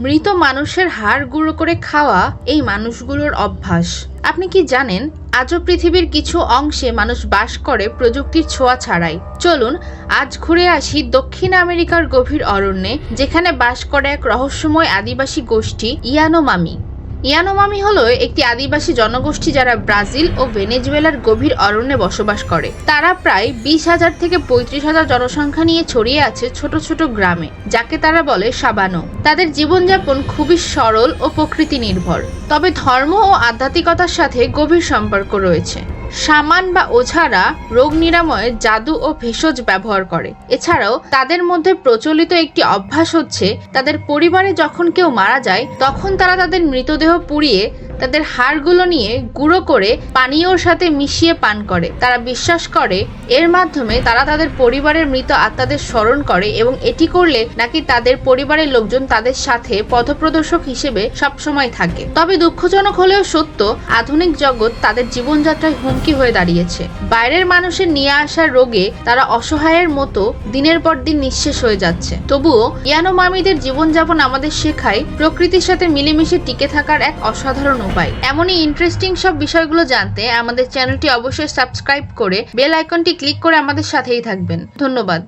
মৃত মানুষের হাড় গুঁড়ো করে খাওয়া এই মানুষগুলোর অভ্যাস। আপনি কি জানেন, আজও পৃথিবীর কিছু অংশে মানুষ বাস করে প্রযুক্তির ছোঁয়া ছাড়াই। চলুন, আজ ঘুরে আসি দক্ষিণ আমেরিকার গভীর অরণ্যে, যেখানে বাস করে এক রহস্যময় আদিবাসী গোষ্ঠী ইয়ানোমামি। ইয়ানোমামি হলো একটি আদিবাসী জনগোষ্ঠী যারা ব্রাজিল ও ভেনেজুয়েলার গভীর অরণ্যে বসবাস করে। তারা প্রায় বিশ হাজার থেকে পঁয়ত্রিশ হাজার জনসংখ্যা নিয়ে ছড়িয়ে আছে ছোট ছোট গ্রামে, যাকে তারা বলে সাবানো। তাদের জীবনযাপন খুবই সরল ও প্রকৃতি নির্ভর তবে ধর্ম ও আধ্যাত্মিকতার সাথে গভীর সম্পর্ক রয়েছে। সামান বা ওঝারা রোগ নিরাময়ে জাদু ও ভেষজ ব্যবহার করে। এছাড়াও তাদের মধ্যে প্রচলিত একটি অভ্যাস হচ্ছে, তাদের পরিবারে যখন কেউ মারা যায়, তখন তারা তাদের মৃতদেহ পুড়িয়ে তাদের হাড়গুলো নিয়ে গুঁড়ো করে পানীয়র সাথে মিশিয়ে পান করে। তারা বিশ্বাস করে, এর মাধ্যমে তারা তাদের পরিবারের মৃত আত্মাদের স্মরণ করে এবং এটি করলে নাকি তাদের পরিবারের লোকজন তাদের সাথে পথপ্রদর্শক হিসেবে সবসময় থাকে। তবে দুঃখজনক হলেও সত্য, আধুনিক জগৎ তাদের জীবনযাত্রায় হুমকি হয়ে দাঁড়িয়েছে। বাইরের মানুষের নিয়ে আসা রোগে তারা অসহায়ের মতো দিনের পর দিন নিঃশেষ হয়ে যাচ্ছে। তবুও ইয়ানো মামিদের জীবনযাপন আমাদের শেখায় প্রকৃতির সাথে মিলেমিশে টিকে থাকার এক অসাধারণ উপায় এমনই ইন্টারেস্টিং সব বিষয়গুলো জানতে আমাদের চ্যানেলটি অবশ্যই সাবস্ক্রাইব করে বেল আইকনটি ক্লিক করে আমাদের সাথেই থাকবেন। ধন্যবাদ।